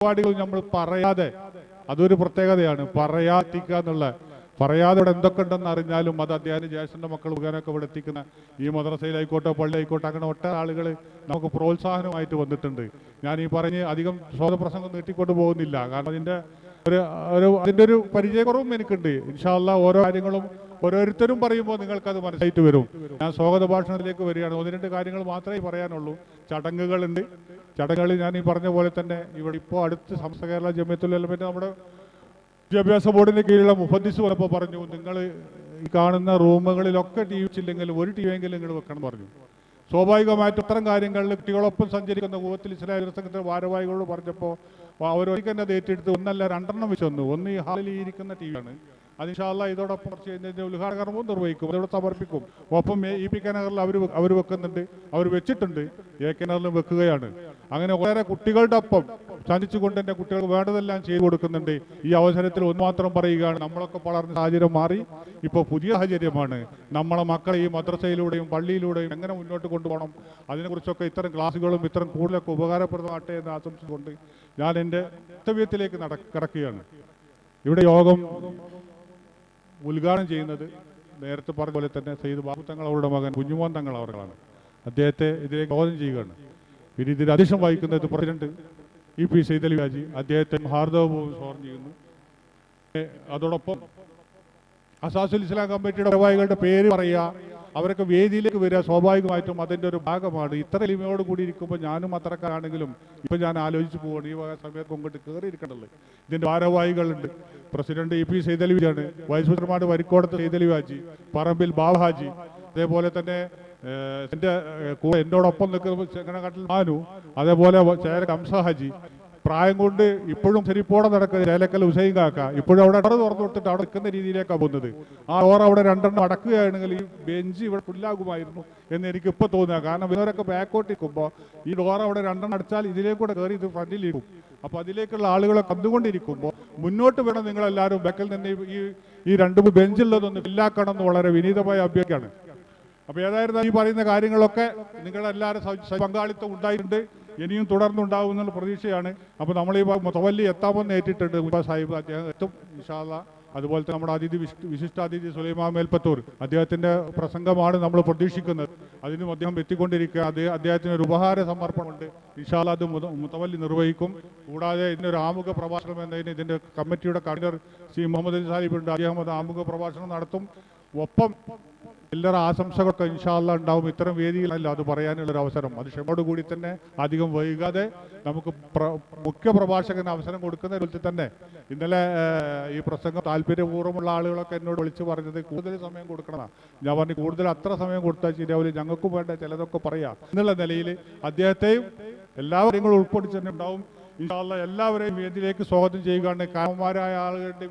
പരിപാടികൾ നമ്മൾ പറയാതെ അതൊരു പ്രത്യേകതയാണ്. പറയാതിക്കുക എന്നുള്ള പറയാതെ ഇവിടെ എന്തൊക്കെ ഉണ്ടെന്ന് അറിഞ്ഞാലും അത് അദ്ദേഹം ജ്യേഷ്ഠന്റെ മക്കൾ മുഖേനൊക്കെ ഇവിടെ എത്തിക്കുന്ന ഈ മദ്രസയിലായിക്കോട്ടെ പള്ളിയായിക്കോട്ടെ അങ്ങനെ ഒട്ടേറെ ആളുകൾ നമുക്ക് പ്രോത്സാഹനമായിട്ട് വന്നിട്ടുണ്ട്. ഞാൻ ഈ പറഞ്ഞ് അധികം സ്വതപ്രസംഗം നീട്ടിക്കൊണ്ട് പോകുന്നില്ല. കാരണം അതിന്റെ ഒരു ഒരു അതിന്റെ ഒരു പരിചയക്കുറവും എനിക്കുണ്ട്. ഇൻഷാല്ല ഓരോ കാര്യങ്ങളും ഓരോരുത്തരും പറയുമ്പോൾ നിങ്ങൾക്കത് മനസ്സിലായിട്ട് വരും. ഞാൻ സ്വാഗത ഭാഷണത്തിലേക്ക് വരികയാണ്. ഒന്ന് രണ്ട് കാര്യങ്ങൾ മാത്രമേ പറയാനുള്ളൂ. ചടങ്ങുകളുണ്ട്. ചടങ്ങുകളിൽ ഞാൻ ഈ പറഞ്ഞ പോലെ തന്നെ ഇവിടെ ഇപ്പോൾ അടുത്ത് സംസ്ഥ കേരള ജമ്യത്തുലമന്റെ നമ്മുടെ വിദ്യാഭ്യാസ ബോർഡിന് കീഴിലുള്ള മുഫദ്ദിസ് വന്നപ്പോൾ പറഞ്ഞു നിങ്ങൾ ഈ കാണുന്ന റൂമുകളിലൊക്കെ ടി വി വെച്ചില്ലെങ്കിൽ ഒരു ടി വിയെങ്കിലും നിങ്ങൾ വെക്കണം പറഞ്ഞു. സ്വാഭാവികമായിട്ട് ഇത്തരം കാര്യങ്ങളിൽ കുട്ടികളൊപ്പം സഞ്ചരിക്കുന്ന കൂവത്തിൽ ഇസ്ലാം സംഘത്തിന്റെ ഭാരവാഹികളോട് പറഞ്ഞപ്പോൾ അവരൊരിക്കൽ അത് ഏറ്റെടുത്ത് ഒന്നല്ല രണ്ടെണ്ണം വെച്ച് വന്നു ഒന്ന് ഈ ഹാളിൽ ഇരിക്കുന്ന ടി വിയാണ് അത് ഇൻഷാല്ല ഇതോടൊപ്പം കഴിഞ്ഞ് ഉദ്ഘാടന കർമ്മവും നിർവഹിക്കും. അതോടെ സമർപ്പിക്കും. ഒപ്പം ഇ പി കെ നഗറിൽ അവർ അവർ വെക്കുന്നുണ്ട്. അവർ വെച്ചിട്ടുണ്ട്. എ കെ നഗറിലും വെക്കുകയാണ്. അങ്ങനെ വളരെ കുട്ടികളുടെ ഒപ്പം സഞ്ചിച്ചുകൊണ്ട് എന്റെ കുട്ടികൾക്ക് വേണ്ടതെല്ലാം ചെയ്തു കൊടുക്കുന്നുണ്ട്. ഈ അവസരത്തിൽ ഒന്ന് മാത്രം പറയുകയാണ് നമ്മളൊക്കെ വളർന്ന സാഹചര്യം മാറി. ഇപ്പോൾ പുതിയ സാഹചര്യമാണ്. നമ്മളെ മക്കളെ ഈ മദ്രസയിലൂടെയും പള്ളിയിലൂടെയും എങ്ങനെ മുന്നോട്ട് കൊണ്ടുപോകണം? അതിനെക്കുറിച്ചൊക്കെ ഇത്തരം ക്ലാസ്സുകളും ഇത്തരം കൂടുതലൊക്കെ ഉപകാരപ്രദമാകട്ടെ എന്ന് ആശംസിച്ചുകൊണ്ട് ഞാൻ എന്റെ കർത്തവ്യത്തിലേക്ക് നട കിടക്കുകയാണ്. ഇവിടെ യോഗം ഉദ്ഘാടനം ചെയ്യുന്നത് നേരത്തെ പറഞ്ഞ പോലെ തന്നെ സയ്യിദ് ബാബു തങ്ങൾ അവരുടെ മകൻ കുഞ്ഞുമോൻ തങ്ങൾ അവർക്കാണ് അദ്ദേഹത്തെ ഇതിലേക്ക് ബോധം ചെയ്യുകയാണ്. പിന്നെ ഇതിൽ അധ്യക്ഷം വഹിക്കുന്നത് president E P Said Ali Haji അദ്ദേഹത്തെ ഹാർദവപൂർവം സ്വാഗതം ചെയ്യുന്നു. അതോടൊപ്പം അസാസുൽ ഇസ്ലാം കമ്മിറ്റിയുടെ ഭാരവാഹികളുടെ പേര് പറയുക. അവരൊക്കെ വേദിയിലേക്ക് വരിക സ്വാഭാവികമായിട്ടും അതിന്റെ ഒരു ഭാഗമാണ്. ഇത്ര എളിമയോട് കൂടി ഇരിക്കുമ്പോൾ ഞാനും അത്രക്കാരാണെങ്കിലും ഇപ്പം ഞാൻ ആലോചിച്ച് പോവാണ്. ഈ വക സമയത്ത് ഇങ്ങോട്ട് കയറി ഇരിക്കണല്ലേ ഇതിന്റെ ഭാരവാഹികളുണ്ട്. പ്രസിഡന്റ് ഇ പി സൈതലിവിജാണ് വൈസ് പ്രസിഡന്റ് വരിക്കോടത്ത് സൈതലി ഹാജി പറമ്പിൽ ബാബഹാജി അതേപോലെ തന്നെ എന്റെ എന്നോടൊപ്പം നിൽക്കുന്ന ചെങ്ങനക്കാട്ടിൽ മാനു അതേപോലെ ചേര കംസ ഹാജി പ്രായം കൊണ്ട് ഇപ്പോഴും ശരിപ്പോടെ നടക്കുന്ന ചേലക്കൽ ഉസൈൻ കാക്ക. ഇപ്പോഴും അവിടെ ഡോർ തുറന്നു കൊടുത്തിട്ട് അവിടെ നിൽക്കുന്ന രീതിയിലേക്കാണ് പോകുന്നത്. ആ ഡോർ അവിടെ രണ്ടെണ്ണം അടക്കുകയാണെങ്കിൽ ഈ ബെഞ്ച് ഇവിടെ പുല്ലാകുമായിരുന്നു എന്ന് എനിക്ക് ഇപ്പോൾ തോന്നുക. കാരണം ഇവരൊക്കെ ബാക്കോട്ട് നിൽക്കുമ്പോൾ ഈ ഡോർ അവിടെ രണ്ടെണ്ണം അടച്ചാൽ ഇതിലേക്കൂടെ കയറി ഇത് ഫ്രണ്ടിലിരിക്കും അപ്പോൾ അതിലേക്കുള്ള ആളുകളെ കന്നുകൊണ്ടിരിക്കുമ്പോൾ മുന്നോട്ട് വേണം നിങ്ങളെല്ലാവരും ബാക്കിൽ നിന്ന് ഈ- ഈ രണ്ട് ബെഞ്ചുള്ളതൊന്ന് ഫില്ലാക്കണം എന്ന് വളരെ വിനീതമായ അഭ്യർത്ഥിക്കാണ് അപ്പോൾ ഏതായിരുന്നു ഈ പറയുന്ന കാര്യങ്ങളൊക്കെ നിങ്ങളെല്ലാവരും പങ്കാളിത്തം ഉണ്ടായിട്ടുണ്ട്. ഇനിയും തുടർന്നുണ്ടാവും പ്രതീക്ഷയാണ്. അപ്പോൾ നമ്മൾ ഈ മുതവല്ലി എത്താമെന്ന് ഏറ്റിട്ടുണ്ട് മുബ സാഹിബ്. അദ്ദേഹം എത്തും ഇൻഷാല്ല അതുപോലെ തന്നെ നമ്മുടെ അതിഥി വിശിഷ്ട വിശിഷ്ടാതിഥി സുലൈമാ മേൽപ്പത്തൂർ. അദ്ദേഹത്തിന്റെ പ്രസംഗമാണ് നമ്മൾ പ്രതീക്ഷിക്കുന്നത്. അതിനും അദ്ദേഹം എത്തിക്കൊണ്ടിരിക്കുക. അത് അദ്ദേഹത്തിന് ഒരു ഉപഹാര സമർപ്പണമുണ്ട്. ഇൻഷാല്ല അത് മുത്തവല്ലി നിർവഹിക്കും. കൂടാതെ ഇതിനൊരു ആമുഖ പ്രഭാഷണം എന്നതിന് ഇതിന്റെ കമ്മിറ്റിയുടെ കൺവീനർ സി. മുഹമ്മദ് സാഹിബ് ഉണ്ട് അദ്ദേഹം അത് ആമുഖ പ്രഭാഷണം നടത്തും. ഒപ്പം എല്ലാവരും ആശംസകളൊക്കെ ഇൻഷാല്ല ഉണ്ടാവും. ഇത്തരം വേദിയിലല്ല അത് പറയാനുള്ള ഒരു അവസരം. അത് ക്ഷമയോട് കൂടി തന്നെ അധികം വൈകാതെ നമുക്ക് മുഖ്യ പ്രഭാഷകന് അവസരം കൊടുക്കുന്ന രീതിയിൽ തന്നെ ഇന്നലെ ഈ പ്രസംഗം താല്പര്യപൂർവമുള്ള ആളുകളൊക്കെ എന്നോട് വിളിച്ചു പറഞ്ഞത് കൂടുതൽ സമയം കൊടുക്കണം. ഞാൻ പറഞ്ഞു കൂടുതൽ അത്ര സമയം കൊടുത്താൽ ശരിയാവില്ല ഞങ്ങൾക്കും വേണ്ട ചിലതൊക്കെ പറയാം. എന്നുള്ള നിലയിൽ അദ്ദേഹത്തെയും എല്ലാവരെയും കൂടെ ഉൾപ്പെടുത്തി തന്നെ ഉണ്ടാവും. ഇൻഷാല്ല എല്ലാവരെയും വേദിയിലേക്ക് സ്വാഗതം ചെയ്യുകയാണ്. കാമന്മാരായ ആളുകളുടെ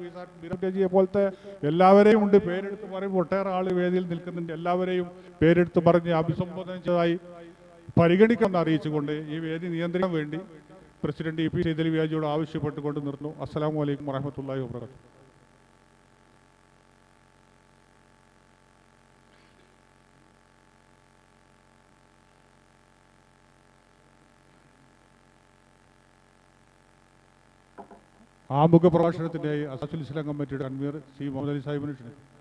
ബിരജിയെ പോലത്തെ എല്ലാവരെയും ഉണ്ട്. പേരെടുത്ത് പറയുമ്പോൾ ഒട്ടേറെ ആൾ വേദിയിൽ നിൽക്കുന്നുണ്ട്. എല്ലാവരെയും പേരെടുത്ത് പറഞ്ഞ് അഭിസംബോധന ചെയ്തതായി പരിഗണിക്കാമെന്ന് അറിയിച്ചുകൊണ്ട് ഈ വേദി നിയന്ത്രിക്കാൻ വേണ്ടി പ്രസിഡന്റ് ഇ പി സൈതലി വ്യാജിയോട് ആവശ്യപ്പെട്ടുകൊണ്ട് നിർത്തുന്നു. അസ്സലാമു അലൈക്കും വറഹമത്തല്ലാഹി വാബർക്കാത്തു ആമുഖ പ്രഭാഷണത്തിനായി അസാസുൽ ഇസ്ലാം കമ്മിറ്റിയുടെ കൺവീനർ സി മുഹമ്മദ് അലി സാഹിബിനെ ക്ഷണിക്കുന്നു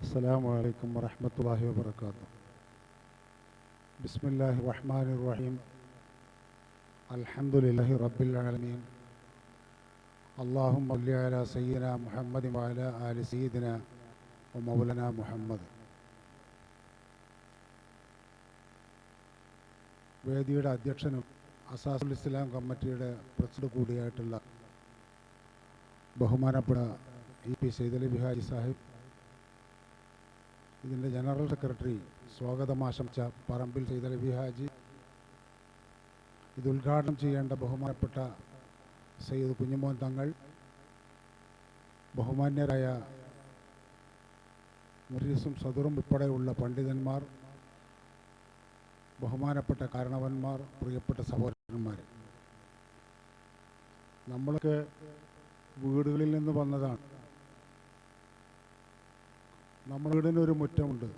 السلام عليكم ورحمة الله وبركاته بسم الله الرحمن الرحيم الحمد لله رب العالمين اللهم صل على سيدنا محمد وعلى آل سيدنا ومولانا محمد വേദിയുടെ അധ്യക്ഷനും അസാസുൽ ഇസ്ലാം കമ്മിറ്റിയുടെ പ്രസിഡന്റ് കൂടിയായിട്ടുള്ള ബഹുമാനപ്പെട്ട ഇ പി സൈദലി ബിഹാരി സാഹിബ് ഇതിൻ്റെ ജനറൽ സെക്രട്ടറി സ്വാഗതം ആശംസ പറമ്പിൽ സൈദലി ബിഹാജി ഇത് ഉദ്ഘാടനം ചെയ്യേണ്ട ബഹുമാനപ്പെട്ട സയ്യിദ് കുഞ്ഞുമോൻ തങ്ങൾ ബഹുമാന്യരായ മുരീസും സദുറും ഉൾപ്പെടെയുള്ള പണ്ഡിതന്മാർ ബഹുമാനപ്പെട്ട കാരണവന്മാർ പ്രിയപ്പെട്ട സഹോദരന്മാർ. നമ്മളൊക്കെ വീടുകളിൽ നിന്ന് വന്നതാണ്. നമ്മുടെ വീടിനൊരു മുറ്റമുണ്ട്.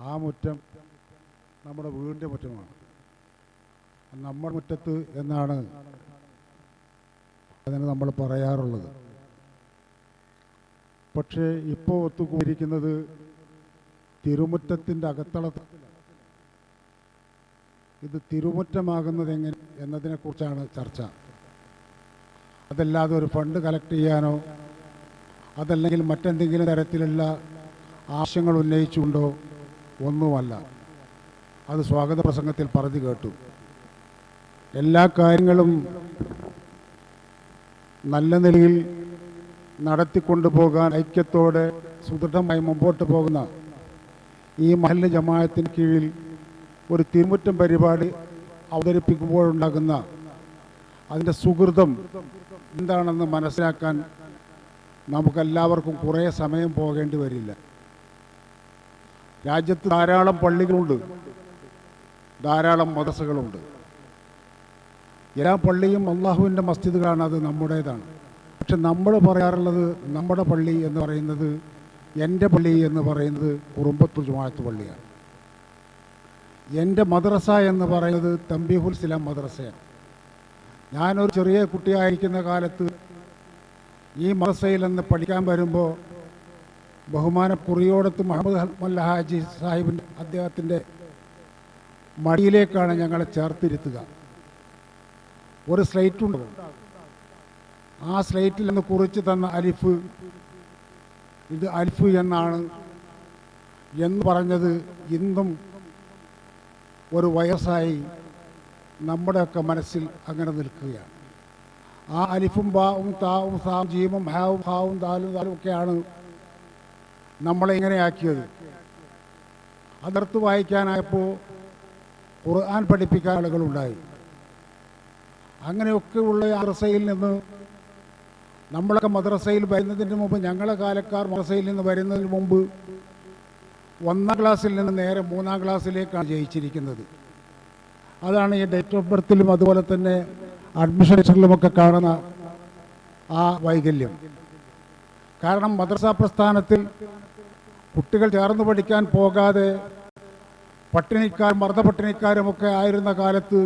ആ മുറ്റം നമ്മുടെ വീടിന്റെ മുറ്റമാണ്. നമ്മുടെ മുറ്റത്ത് എന്നാണ് അതിന് നമ്മൾ പറയാറുള്ളത്. പക്ഷേ ഇപ്പോൾ ഒത്തുകൂടിയിരിക്കുന്നത് തിരുമുറ്റത്തിന്റെ അകത്തളത്ത് ഇത് തിരുമുറ്റമാകുന്നത് എങ്ങനെ എന്നതിനെക്കുറിച്ചാണ് ചർച്ച. അതല്ലാതെ ഒരു ഫണ്ട് കളക്ട് ചെയ്യാനോ അതല്ലെങ്കിൽ മറ്റെന്തെങ്കിലും തരത്തിലുള്ള ആവശ്യങ്ങൾ ഉന്നയിച്ചുകൊണ്ടോ ഒന്നുമല്ല. അത് സ്വാഗത പ്രസംഗത്തിൽ പറഞ്ഞു കേട്ടു. എല്ലാ കാര്യങ്ങളും നല്ല നിലയിൽ നടത്തിക്കൊണ്ടു പോകാൻ ഐക്യത്തോടെ സുദൃഢമായി മുമ്പോട്ട് പോകുന്ന ഈ മഹല്ല ജമായത്തിന് കീഴിൽ ഒരു തിരുമുറ്റം പരിപാടി അവതരിപ്പിക്കുമ്പോഴുണ്ടാകുന്ന അതിന്റെ സുഹൃതം എന്താണെന്ന് മനസ്സിലാക്കാൻ നമുക്കെല്ലാവർക്കും കുറേ സമയം പോകേണ്ടി വരില്ല. രാജ്യത്ത് ധാരാളം പള്ളികളുണ്ട് ധാരാളം മദസകളുണ്ട് എല്ലാ പള്ളിയും അള്ളാഹുവിന്റെ മസ്ജിദുകളാണ് അത് നമ്മുടേതാണ്. പക്ഷെ നമ്മൾ പറയാറുള്ളത് നമ്മുടെ പള്ളി എന്ന് പറയുന്നത് എന്റെ പള്ളി എന്ന് പറയുന്നത് കുറുമ്പത്തു ജുമാഅത്ത് പള്ളിയാണ്. എന്റെ മദ്രസ എന്ന് പറയുന്നത് തമ്പിഹുൽ ഇസ്ലാം മദ്രസയാണ്. ഞാനൊരു ചെറിയ കുട്ടിയായിരിക്കുന്ന കാലത്ത് ഈ മദ്രസയിൽ നിന്ന് പഠിക്കാൻ വരുമ്പോൾ ബഹുമാന കുറിയോടത്ത് മുഹമ്മദ് മല്ലഹാജി സാഹിബിന്റെ അദ്ദേഹത്തിന്റെ മടിയിലേക്കാണ് ഞങ്ങളെ ചേർത്തിരുത്തുക. ഒരു സ്ലേറ്റ് ഉണ്ടാകും ആ സ്ലേറ്റിൽ നിന്ന് കുറിച്ച് തന്ന അലിഫ് ഇത് അലിഫ് എന്നാണ് എന്ന് പറഞ്ഞത് ഇന്നും ഒരു വയസ്സായി നമ്മുടെയൊക്കെ മനസ്സിൽ അങ്ങനെ നിൽക്കുകയാണ്. ആ അലിഫും ബാവും താവും സാവും ജീമും ഹാവും ഹാവും താലും താലും ഒക്കെയാണ് നമ്മളെ ഇങ്ങനെയാക്കിയത്. അതിർത്ത് വായിക്കാനായപ്പോൾ ഖുർആൻ പഠിപ്പിക്കാൻ ആളുകളുണ്ടായി. അങ്ങനെയൊക്കെയുള്ള മദ്രസയിൽ നിന്ന് നമ്മളൊക്കെ മദ്രസയിൽ വരുന്നതിന് മുമ്പ് ഞങ്ങളെ കാലക്കാർ മദ്രസയിൽ നിന്ന് വരുന്നതിന് മുമ്പ് ഒന്നാം ക്ലാസ്സിൽ നിന്ന് നേരെ മൂന്നാം ക്ലാസ്സിലേക്കാണ് ജയിച്ചിരിക്കുന്നത്. അതാണ് ഈ ഡേറ്റ് ഓഫ് ബർത്തിലും അതുപോലെ തന്നെ അഡ്മിഷൻ ലെറ്ററിലുമൊക്കെ കാണുന്ന ആ വൈകല്യം. കാരണം മദ്രസ പ്രസ്ഥാനത്തിൽ കുട്ടികൾ ചേർന്ന് പഠിക്കാൻ പോകാതെ പട്ടിണിക്കാരും മർദ്ദപട്ടിണിക്കാരുമൊക്കെ ആയിരുന്ന കാലത്ത്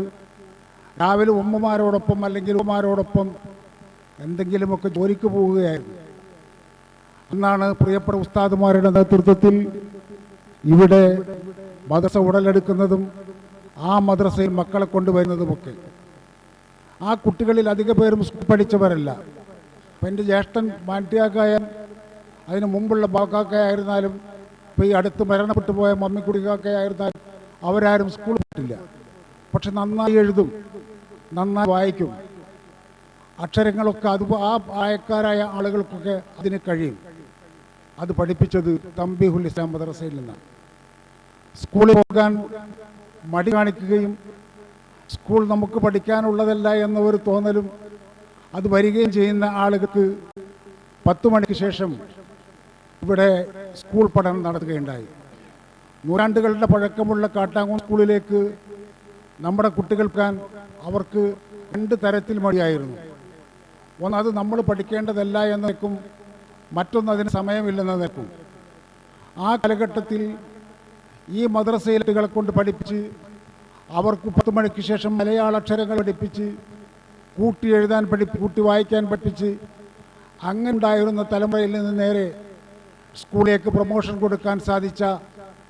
രാവിലെ ഉമ്മമാരോടൊപ്പം അല്ലെങ്കിൽ ഉമ്മമാരോടൊപ്പം എന്തെങ്കിലുമൊക്കെ ജോലിക്ക് പോവുകയായിരുന്നു. അന്നാണ് പ്രിയപ്പെട്ട ഉസ്താദുമാരുടെ നേതൃത്വത്തിൽ ഇവിടെ മദ്രസ ഉടലെടുക്കുന്നതും ആ മദ്രസയിൽ മക്കളെ കൊണ്ടുവരുന്നതുമൊക്കെ. ആ കുട്ടികളിൽ അധിക പേരും പഠിച്ചവരല്ല. അപ്പം എന്റെ ജ്യേഷ്ഠൻ മാന്റിയാക്കായ അതിനു മുമ്പുള്ള ബാക്കാക്കയായിരുന്നാലും ഇപ്പോൾ ഈ അടുത്ത് മരണപ്പെട്ടു പോയ മമ്മിക്കുടിക്കാക്കയായിരുന്നാലും അവരാരും സ്കൂളിൽ പോയിട്ടില്ല പക്ഷെ നന്നായി എഴുതും. നന്നായി വായിക്കും. അക്ഷരങ്ങളൊക്കെ അത് ആ പ്രായക്കാരായ ആളുകൾക്കൊക്കെ അതിന് കഴിയും. അത് പഠിപ്പിച്ചത് തമ്പിഹുൽ ഇസ്ലാം മദ്രസയിൽ നിന്നാണ്. സ്കൂളിൽ പോകാൻ മടി കാണിക്കുകയും സ്കൂൾ നമുക്ക് പഠിക്കാനുള്ളതല്ല എന്ന ഒരു തോന്നലും അത് വരികയും ചെയ്യുന്ന ആളുകൾക്ക് പത്ത് മണിക്ക് ശേഷം ഇവിടെ സ്കൂൾ പഠനം നടത്തുകയുണ്ടായി. നൂറാണ്ടുകളുടെ പഴക്കമുള്ള കാട്ടാങ്ങൂർ സ്കൂളിലേക്ക് നമ്മുടെ കുട്ടികൾക്ക് അവർക്ക് രണ്ട് തരത്തിൽ മടിയായിരുന്നു. ഒന്ന് അത് നമ്മൾ പഠിക്കേണ്ടതല്ല എന്ന് നിൽക്കും. മറ്റൊന്ന് അതിന് സമയമില്ലെന്ന് നിൽക്കും. ആ കാലഘട്ടത്തിൽ ഈ മദ്രസയിലുകളെ കൊണ്ട് പഠിപ്പിച്ച് അവർക്ക് പത്ത് മണിക്ക് ശേഷം മലയാള അക്ഷരങ്ങൾ പഠിപ്പിച്ച് കൂട്ടി എഴുതാൻ പഠിപ്പി കൂട്ടി വായിക്കാൻ പഠിപ്പിച്ച് അങ്ങനെ ഉണ്ടായിരുന്ന തലമുറയിൽ നിന്ന് നേരെ സ്കൂളിലേക്ക് പ്രൊമോഷൻ കൊടുക്കാൻ സാധിച്ച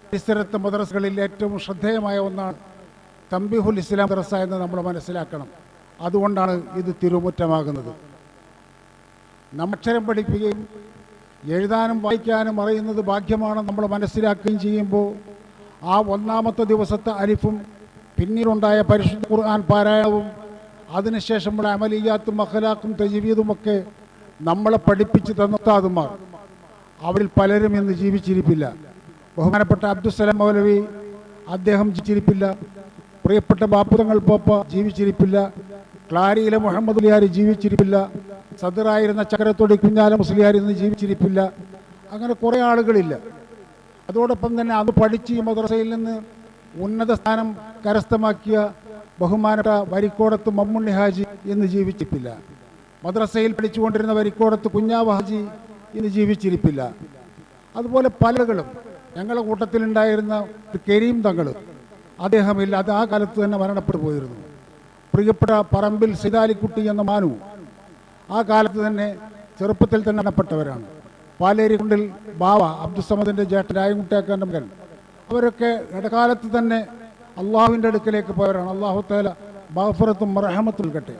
പരിസരത്തെ മദ്രസകളിൽ ഏറ്റവും ശ്രദ്ധേയമായ ഒന്നാണ് തമ്പിഹുൽ ഇസ്ലാം മദ്രസ എന്ന് നമ്മൾ മനസ്സിലാക്കണം. അതുകൊണ്ടാണ് ഇത് തിരുമുറ്റമാകുന്നത്. നമ്മക്ഷരം പഠിക്കുകയും എഴുതാനും വായിക്കാനും അറിയുന്നത് ഭാഗ്യമാണ് നമ്മൾ മനസ്സിലാക്കുകയും ചെയ്യുമ്പോൾ ആ ഒന്നാമത്തെ ദിവസത്തെ അരിഫും പിന്നീടുണ്ടായ പരിശുദ്ധ ഖുർആൻ പാരായണവും അതിനുശേഷമുള്ള അമലിയാത്തും അഖലാക്കും തജീവീതുമൊക്കെ നമ്മളെ പഠിപ്പിച്ച് തന്നത്താതുമാർ അവരിൽ പലരും ഇന്ന് ജീവിച്ചിരിപ്പില്ല. ബഹുമാനപ്പെട്ട അബ്ദുസലാം മൗലവി അദ്ദേഹം ജീവിച്ചിരിപ്പില്ല. പ്രിയപ്പെട്ട ബാപ്പുതങ്ങൾ പോപ്പ ജീവിച്ചിരിപ്പില്ല. ക്ലാരിയിലെ മുഹമ്മദ് അലിയാർ ജീവിച്ചിരിപ്പില്ല. സദറായിരുന്ന ചക്രത്തോടി കുഞ്ഞാല മുസ്ലിയാർ ഇന്ന് ജീവിച്ചിരിപ്പില്ല. അങ്ങനെ കുറേ ആളുകളില്ല. അതോടൊപ്പം തന്നെ അത് പഠിച്ച് മദ്രസയിൽ നിന്ന് ഉന്നത സ്ഥാനം കരസ്ഥമാക്കിയ ബഹുമാനപ്പെട്ട വരിക്കോടത്ത് മമ്മുണ്ണി ഹാജി ഇന്ന് ജീവിച്ചിരിപ്പില്ല. മദ്രസയിൽ പഠിച്ചുകൊണ്ടിരുന്ന വരിക്കോടത്ത് കുഞ്ഞാവ് ഹാജി ഇന്ന് ജീവിച്ചിരിപ്പില്ല. അതുപോലെ പലകളും ഞങ്ങളുടെ കൂട്ടത്തിലുണ്ടായിരുന്ന കരീം തങ്ങൾ അദ്ദേഹമില്ല. അത് ആ കാലത്ത് തന്നെ മരണപ്പെട്ടു പോയിരുന്നു പ്രിയപ്പെട്ട പറമ്പിൽ സിതാലിക്കുട്ടി എന്ന മാനു ആ കാലത്ത് തന്നെ ചെറുപ്പത്തിൽ തന്നെ മരണപ്പെട്ടവരാണ്. പാലേരിക്കുണ്ടിൽ ബാവ അബ്ദുസമദിന്റെ ജേട്ടൻ രായംകുട്ടിയാക്കാന്റെ മകൻ. അവരൊക്കെ ഇടക്കാലത്ത് തന്നെ അള്ളാഹുവിന്റെ അടുക്കലേക്ക് പോയവരാണ്. അള്ളാഹു താല ബാഫറത്തും മറഹമത്തും കട്ടെ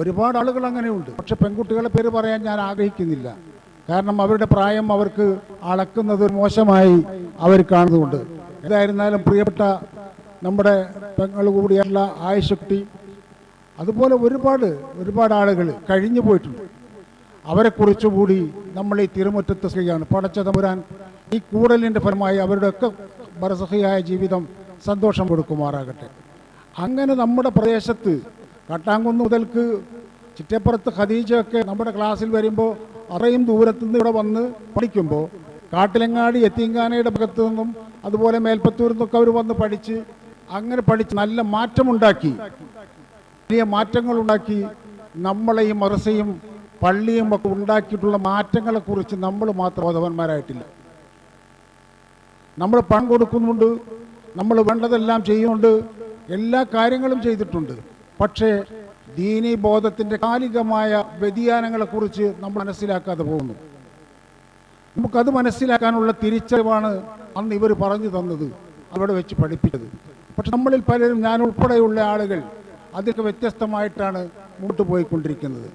ഒരുപാട് ആളുകൾ അങ്ങനെയുണ്ട്. പക്ഷെ പെൺകുട്ടികളെ പേര് പറയാൻ ഞാൻ ആഗ്രഹിക്കുന്നില്ല. കാരണം അവരുടെ പ്രായം അവർക്ക് അളക്കുന്നത് മോശമായി അവർ കാണുന്നുണ്ട്. ഏതായിരുന്നാലും പ്രിയപ്പെട്ട നമ്മുടെ പെങ്ങൾ കൂടിയുള്ള ആയശക്തി. അതുപോലെ ഒരുപാട് ഒരുപാട് ആളുകൾ കഴിഞ്ഞു പോയിട്ടുണ്ട്. അവരെക്കുറിച്ച് കൂടി നമ്മൾ ഈ തിരുമുറ്റത്ത് ചെയ്യുകയാണ് പടച്ച തമ്പുരാൻ ഈ കൂടലിന്റെ ഫലമായി അവരുടെയൊക്കെ ബറസഹിയായ ജീവിതം സന്തോഷം കൊടുക്കുമാറാകട്ടെ. അങ്ങനെ നമ്മുടെ പ്രദേശത്ത് കട്ടാങ്കുന്ന് മുതൽക്ക് ചിറ്റപ്പുറത്ത് ഖദീജയൊക്കെ നമ്മുടെ ക്ലാസ്സിൽ വരുമ്പോൾ അത്രയും ദൂരത്തു നിന്ന് ഇവിടെ വന്ന് പഠിക്കുമ്പോൾ കാട്ടിലങ്ങാടി എത്തിങ്കാനയുടെ ഭാഗത്തു നിന്നും അതുപോലെ മേൽപ്പത്തൂരിൽ നിന്നൊക്കെ അവർ വന്ന് പഠിച്ച് അങ്ങനെ പഠിച്ച് നല്ല മാറ്റമുണ്ടാക്കി. വലിയ മാറ്റങ്ങൾ ഉണ്ടാക്കി നമ്മളെയും മറസയും പള്ളിയും ഒക്കെ ഉണ്ടാക്കിയിട്ടുള്ള മാറ്റങ്ങളെക്കുറിച്ച് നമ്മൾ മാത്രം ബോധവാന്മാരായിട്ടില്ല. നമ്മൾ പണം കൊടുക്കുന്നുണ്ട്. നമ്മൾ വേണ്ടതെല്ലാം ചെയ്യുന്നുണ്ട്. എല്ലാ കാര്യങ്ങളും ചെയ്തിട്ടുണ്ട്. പക്ഷേ ദീനീ ബോധത്തിന്റെ കാലികമായ വ്യതിയാനങ്ങളെക്കുറിച്ച് നമ്മൾ മനസ്സിലാക്കാതെ പോകുന്നു. നമുക്കത് മനസ്സിലാക്കാനുള്ള തിരിച്ചറിവാണ് അന്ന് ഇവർ പറഞ്ഞു തന്നത്. അവിടെ വെച്ച് പഠിപ്പിച്ചത്. പക്ഷെ നമ്മളിൽ പലരും ഞാൻ ഉൾപ്പെടെയുള്ള ആളുകൾ അതൊക്കെ വ്യത്യസ്തമായിട്ടാണ് മുമ്പോട്ട് പോയിക്കൊണ്ടിരിക്കുന്നത്.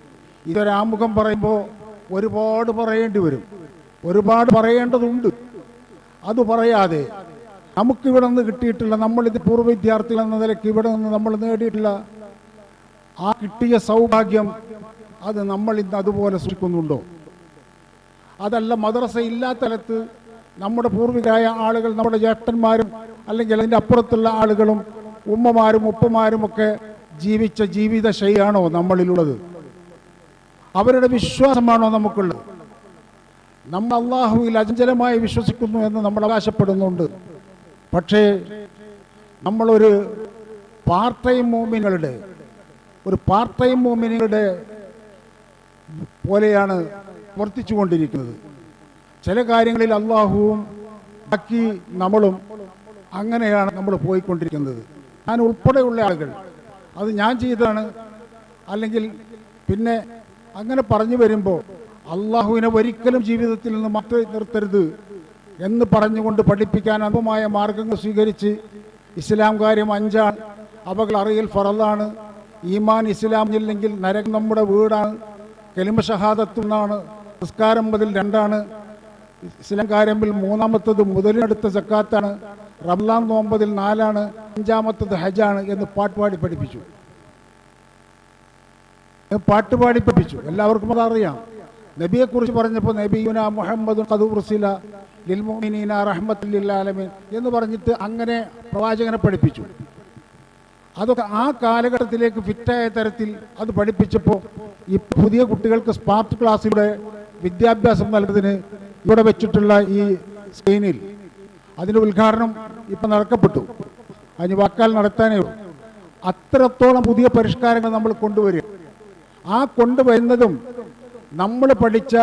ഇതൊരാമുഖം പറയുമ്പോൾ ഒരുപാട് പറയേണ്ടി വരും. ഒരുപാട് പറയേണ്ടതുണ്ട്. അത് പറയാതെ നമുക്കിവിടെ നിന്ന് കിട്ടിയിട്ടുള്ള നമ്മളിത് പൂർവ വിദ്യാർത്ഥികൾ എന്ന നിലയ്ക്ക് ഇവിടെ നിന്ന് നമ്മൾ നേടിയിട്ടുള്ള ആ കിട്ടിയ സൗഭാഗ്യം അത് നമ്മൾ ഇന്ന് അതുപോലെ സൂക്ഷിക്കുന്നുണ്ടോ? അതല്ല മദ്രസ ഇല്ലാത്ത തലത്ത് നമ്മുടെ പൂർവികരായ ആളുകൾ നമ്മുടെ ജ്യേഷ്ഠന്മാരും അല്ലെങ്കിൽ അതിന്റെ അപ്പുറത്തുള്ള ആളുകളും ഉമ്മമാരും ഉപ്പമാരും ഒക്കെ ജീവിച്ച ജീവിത ശൈലിയാണോ നമ്മളിലുള്ളത്? അവരുടെ വിശ്വാസമാണോ നമുക്കുള്ളത്? നമ്മൾ അള്ളാഹുവിൽ അചഞ്ചലമായി വിശ്വസിക്കുന്നു എന്ന് നമ്മൾ അവകാശപ്പെടുന്നുണ്ട്. പക്ഷേ നമ്മളൊരു പാർട്ട് ടൈം മൂമിനുകളുടെ ഒരു പാർട്ട് ടൈം മൂമിനുകളുടെ പോലെയാണ് പ്രവർത്തിച്ചുകൊണ്ടിരിക്കുന്നത്. ചില കാര്യങ്ങളിൽ അള്ളാഹുവും ബാക്കി നമ്മളും അങ്ങനെയാണ് നമ്മൾ പോയിക്കൊണ്ടിരിക്കുന്നത്. ഞാൻ ഉൾപ്പെടെയുള്ള ആളുകൾ. അത് ഞാൻ ചെയ്തതാണ്. അല്ലെങ്കിൽ പിന്നെ അങ്ങനെ പറഞ്ഞു വരുമ്പോൾ അള്ളാഹുവിനെ ഒരിക്കലും ജീവിതത്തിൽ നിന്ന് മാറ്റി നിർത്തരുത് എന്ന് പറഞ്ഞുകൊണ്ട് പഠിപ്പിക്കാൻ അനുഭവമായ മാർഗങ്ങൾ സ്വീകരിച്ച് ഇസ്ലാം കാര്യം അഞ്ചാണ്. അവകൾ അറിയൽ ഫറലാണ്. ഈമാൻ ഇസ്ലാം ഇല്ലെങ്കിൽ നരകം നമ്മുടെ വീടാണ്. കെലിമ ഷഹാദത്തുന്നാണ് നിസ്കാരം മുതൽ രണ്ടാണ്. ഇസ്ലാം കാര്യമ്പിൽ മൂന്നാമത്തത് മുതലിനടുത്ത സക്കാത്താണ്. റംലാൻ നോമ്പതിൽ നാലാണ് അഞ്ചാമത്തത് ഹജ്ജാണ് എന്ന് പാട്ടുപാടി പഠിപ്പിച്ചു. പാട്ടുപാടി പഠിപ്പിച്ചു. എല്ലാവർക്കും അതറിയാം നബിയെക്കുറിച്ച് പറഞ്ഞപ്പോൾ നബിയുന മുഹമ്മദ് ഖദൂർസില ലിൽമുമിനീന എന്ന് പറഞ്ഞിട്ട് അങ്ങനെ പ്രവാചകനെ പഠിപ്പിച്ചു. അതൊക്കെ ആ കാലഘട്ടത്തിലേക്ക് ഫിറ്റായ തരത്തിൽ അത് പഠിപ്പിച്ചപ്പോൾ ഈ പുതിയ കുട്ടികൾക്ക് സ്മാർട്ട് ക്ലാസ്സിലൂടെ വിദ്യാഭ്യാസം നൽകുന്നതിന് ഇവിടെ വെച്ചിട്ടുള്ള ഈ സ്ക്രീനിൽ അതിന്റെ ഉദ്ഘാടനം ഇപ്പം നടക്കപ്പെട്ടു. അതിന് വാക്കാൽ നടത്താനേ ഉള്ളൂ. അത്രത്തോളം പുതിയ പരിഷ്കാരങ്ങൾ നമ്മൾ കൊണ്ടുവരിക. ആ കൊണ്ടുവരുന്നതും നമ്മൾ പഠിച്ച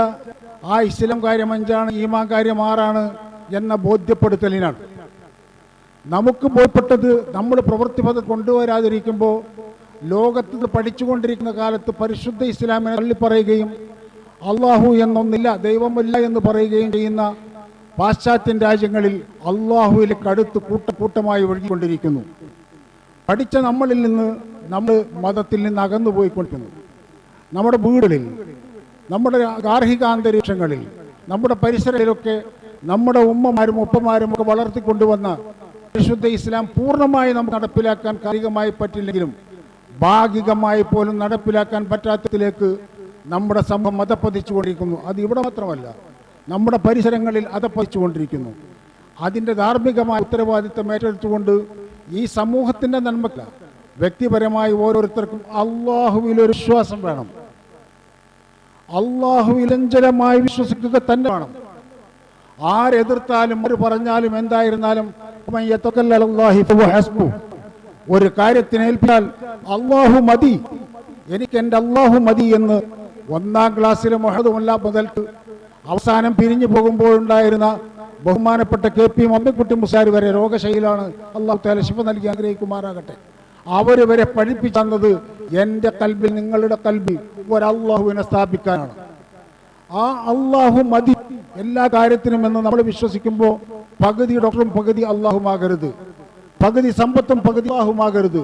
ആ ഇസ്ലാം കാര്യം അഞ്ചാണ് ഈമാൻ കാര്യം ആറാണ് എന്ന ബോധ്യപ്പെടുത്തലിനാണ്. നമുക്ക് ബോധ്യപ്പെട്ടത് നമ്മൾ പ്രവൃത്തിപഥ കൊണ്ടുവരാതിരിക്കുമ്പോൾ ലോകത്ത് പഠിച്ചുകൊണ്ടിരിക്കുന്ന കാലത്ത് പരിശുദ്ധ ഇസ്ലാമിനെ തള്ളിപ്പറയുകയും അള്ളാഹു എന്നൊന്നില്ല ദൈവമല്ല എന്ന് പറയുകയും ചെയ്യുന്ന പാശ്ചാത്യൻ രാജ്യങ്ങളിൽ അള്ളാഹുവിൽ കടുത്ത് കൂട്ട കൂട്ടമായി ഒഴുകിക്കൊണ്ടിരിക്കുന്നു. പഠിച്ച നമ്മളിൽ നിന്ന് നമ്മൾ മതത്തിൽ നിന്ന് അകന്നു പോയിക്കൊണ്ടിരിക്കുന്നു. നമ്മുടെ വീടുകളിൽ നമ്മുടെ ഗാർഹിക അന്തരീക്ഷങ്ങളിൽ നമ്മുടെ പരിസരങ്ങളിലൊക്കെ നമ്മുടെ ഉമ്മമാരും ഉപ്പമാരും ഒക്കെ വളർത്തിക്കൊണ്ടുവന്ന പരിശുദ്ധ ഇസ്ലാം പൂർണമായി നമുക്ക് നടപ്പിലാക്കാൻ കായികമായി പറ്റില്ലെങ്കിലും ഭാഗികമായി പോലും നടപ്പിലാക്കാൻ പറ്റാത്തതിലേക്ക് നമ്മുടെ സമൂഹം മതപ്പതിച്ചുകൊണ്ടിരിക്കുന്നു. അത് ഇവിടെ മാത്രമല്ല. നമ്മുടെ പരിസരങ്ങളിൽ അതപ്പതിച്ചുകൊണ്ടിരിക്കുന്നു അതിന്റെ ധാർമ്മികമായ ഉത്തരവാദിത്തം ഏറ്റെടുത്തുകൊണ്ട് ഈ സമൂഹത്തിന്റെ നന്മയ്ക്ക് വ്യക്തിപരമായി ഓരോരുത്തർക്കും അള്ളാഹുവിലൊരു വിശ്വാസം വേണം. അള്ളാഹുവിലഞ്ചലമായി വിശ്വസിക്കുക തന്നെ വേണം. ആരെതിർത്താലും ആര് പറഞ്ഞാലും എന്തായിരുന്നാലും. ഒരു കാര്യത്തിന് ഏൽപ്പിച്ചാൽ അള്ളാഹു മതി. എനിക്ക് എന്റെ അള്ളാഹു മതി എന്ന് ഒന്നാം ക്ലാസ്സിലെ മൊഹദുമല്ല മുതൽക്ക് അവസാനം പിരിഞ്ഞു പോകുമ്പോഴുണ്ടായിരുന്ന ബഹുമാനപ്പെട്ട കെ പി മമ്മിക്കുട്ടി മുസാരി വരെ രോഗശൈലാണ് അള്ളാഹു താല ശിവ നൽകി ആഗ്രഹിക്കുമാറാകട്ടെ അവർ വരെ പഠിപ്പിച്ചു തന്നത് എന്റെ കൽബിൽ നിങ്ങളുടെ കൽബിൽ ഒരല്ലാഹുവിനെ സ്ഥാപിക്കാനാണ്. ആ അള്ളാഹു മതി എല്ലാ കാര്യത്തിനും എന്ന് നമ്മൾ വിശ്വസിക്കുമ്പോൾ പകുതി ഡോക്ടറും പകുതി അള്ളാഹുമാകരുത് പകുതി സമ്പത്തും പകുതി അള്ളാഹുമാകരുത്